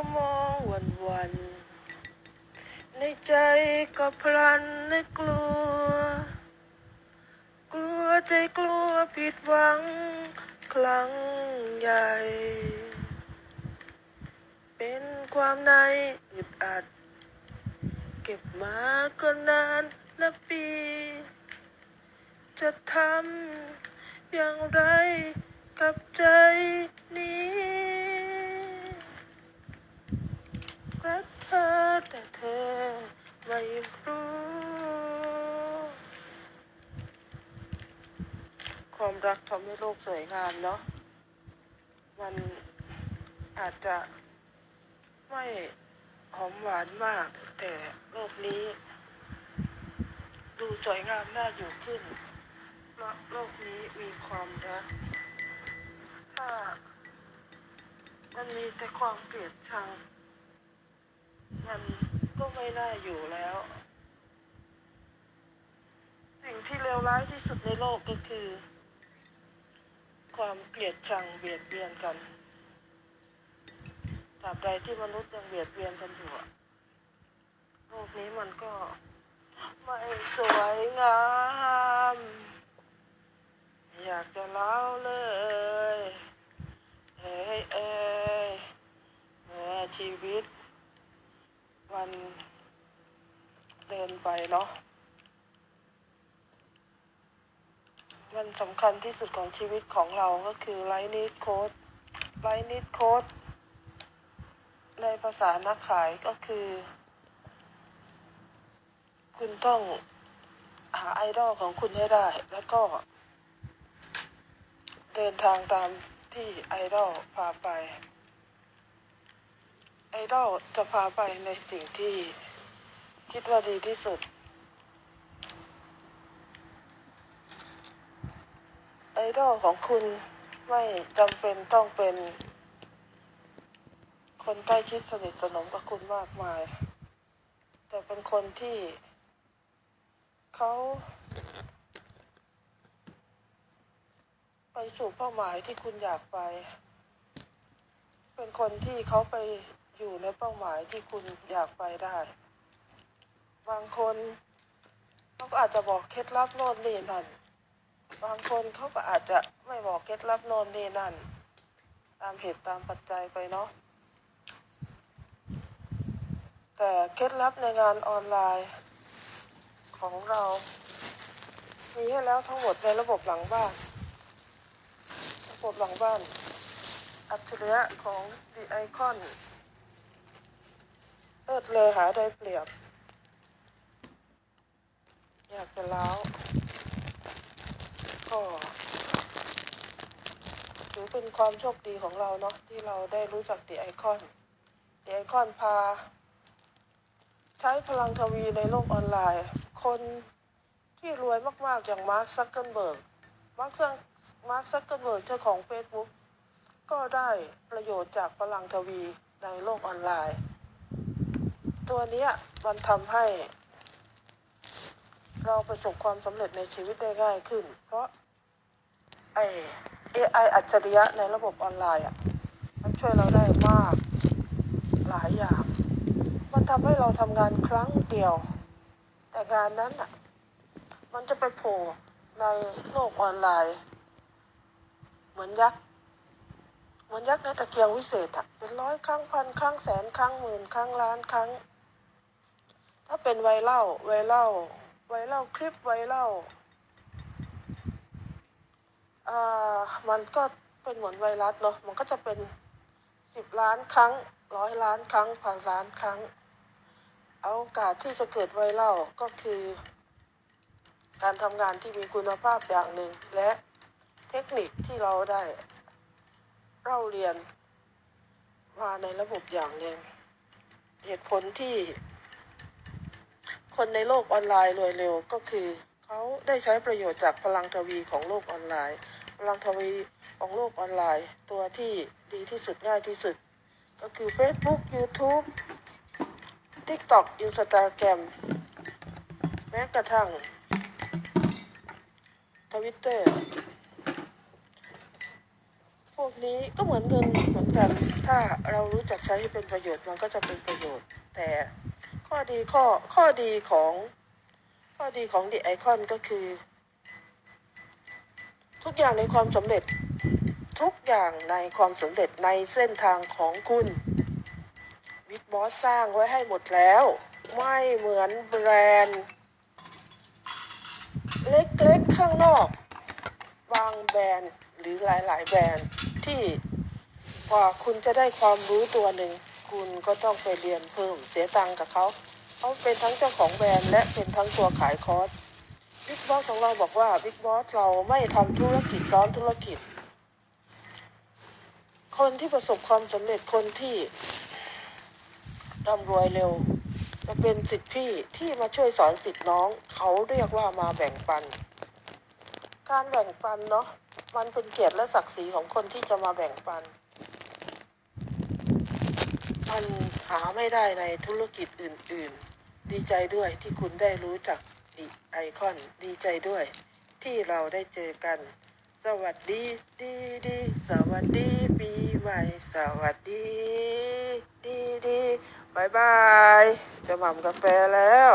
ก็มองวันวัน ในใจก็พลันนึกกลัว กลัวใจกลัวผิดหวัง ครั้งใหญ่ เป็นความในอึดอัด เก็บมาก็นานนับปี จะทำอย่างไรกับใจนี้ รักเธอ แต่เธอไม่รู้ ความรักทำให้โลกสวยงามเนาะ มันอาจจะไม่หอมหวานมาก แต่โลกนี้ ดูสวยงามน่าอยู่ขึ้นเพราะโลกนี้มีความรัก ถ้ามันมีแต่ความเกลียดชังมัน ก็ไม่น่าอยู่แล้ว สิ่งที่เลวร้ายที่สุดในโลกก็คือ ความเกลียดชังเบียดเบียนกันตราบใดที่มนุษย์ยังเบียดเบียนกันอยู่โลกนี้มันก็ไม่สวยากจะเล่าเลย เอ้ยเอ้ยแม้ชีวิต มัน เดินไปเนาะมันสำคัญที่สุดของชีวิตของเราก็คือไลนิดโค้ดไลนิดโค้ดในภาษานักขายก็คือ คุณต้องหาไอดอลของคุณให้ได้ แล้วก็ เดินทางตามที่ไอดอลพาไป ไอดอลจะพาไปในสิ่งที่ คิดว่าดีที่สุด ไอดอลของคุณไม่จำเป็นต้องเป็น คนใกล้ชิดสนิทสนมกับคุณมากมาย แต่เป็นคนที่ เขาไปสู่เป้าหมายที่คุณอยากไป เป็นคนที่เขาไปอยู่ในเป้าหมายที่คุณอยากไปได้ บางคนเขาก็อาจจะบอกเคล็ดลับโน่นนี่นั่น บางคนเขาก็อาจจะไม่บอกเคล็ดลับโน่นนี่นั่น ตามเหตุตามปัจจัยไปเนาะแต่เคล็ดลับในงานออนไลน์ของเรา มีให้แล้วทั้งหมดในระบบหลังบ้าน ระบบหลังบ้าน อัจฉริยะของ The Icon เลิศเลยหาได้เปรียบ อยากจะเล้าก็ถือเป็นความโชคดีของเราเนาะที่เราได้รู้จัก The Icon The Icon พา ใช้พลังทวีในโลกออนไลน์ คนที่รวยมากๆอย่างมาร์คซักเกอร์เบิร์กมาร์คซักมาร์คซักเกอร์เบิร์กเจ้าของ Facebook ก็ได้ประโยชน์จากพลังทวีในโลกออนไลน์ ตัวเนี้ยมันทำให้ เราประสบความสำเร็จในชีวิตได้ง่ายขึ้น เพราะไอ AI อัจฉริยะในระบบออนไลน์อะ มันช่วยเราได้มาก หลายอย่าง มันทำให้เราทำงานครั้งเดียว แต่งานนั้นอะ มันจะไปโผล่ในโลกออนไลน์ เหมือนยักษ์ เหมือนยักษ์ในตะเกียงวิเศษอะเป็นร้อยครั้งพันครั้งแสนครั้งหมื่นครั้งล้านครั้ง ถ้าเป็นไวรัลไวรัล ไวรัลคลิปไวรัลอ่ามันก็เป็นเหมือนไวรัสเนาะมันก็จะเป็นสิบล้านครั้งร้อยล้านครั้งพันล้านครั้งเอาโอกาสที่จะเกิดไวรัลก็คือ การทำงานที่มีคุณภาพอย่างหนึ่งและเทคนิคที่เราได้เล่าเรียนมาในระบบอย่างหนึ่งเหตุผลที่ คนในโลกออนไลน์รวยเร็วก็คือ เขาได้ใช้ประโยชน์จากพลังทวีของโลกออนไลน์ พลังทวีของโลกออนไลน์ ตัวที่ดีที่สุดง่ายที่สุด ก็คือ Facebook YouTube TikTok Instagram แม้กระทั่งทวิตเตอร์พวกกนี้ก็เหมือนเงินเหมือนกัน ถ้าเรารู้จักใช้ให้เป็นประโยชน์มันก็จะเป็นประโยชน์ แต่ ข้อดีข้อข้อดีของ ข้อดีของดีไอคอนก็คือ ทุกอย่างในความสำเร็จ ทุกอย่างในความสำเร็จในเส้นทางของคุณบิ๊กบอสสร้างไว้ให้หมดแล้ว ไม่เหมือนแบรนด์ เล็กๆข้างนอก บางแบรนด์หรือหลายๆ แบรนด์ที่กว่าคุณจะได้ความรู้ตัวหนึ่ง คุณก็ต้องไปเรียนเพิ่มเสียตังค์กับเขาเขาเป็นทั้งเจ้าของแบรนด์และเป็นทั้งตัวขายคอร์สบิ๊กบอสของเราบอกว่าบิ๊กบอสเราไม่ทำธุรกิจซ้อนธุรกิจ คนที่ประสบความสำเร็จคนที่ร่ำรวยเร็วจะเป็นสิทธิพี่ที่มาช่วยสอนสิทธิน้อง เขาเรียกว่ามาแบ่งปัน การแบ่งปันเนาะมันเป็นเกียรติและศักดิ์ศรีของคนที่จะมาแบ่งปัน มันหาไม่ได้ในธุรกิจอื่น ๆ ดีใจด้วยที่คุณได้รู้จักดิไอคอน ดีใจด้วย ที่เราได้เจอกัน สวัสดีดีดี สวัสดีปีใหม่ สวัสดี ดีดีบายบาย จะหม่ำกาแฟแล้ว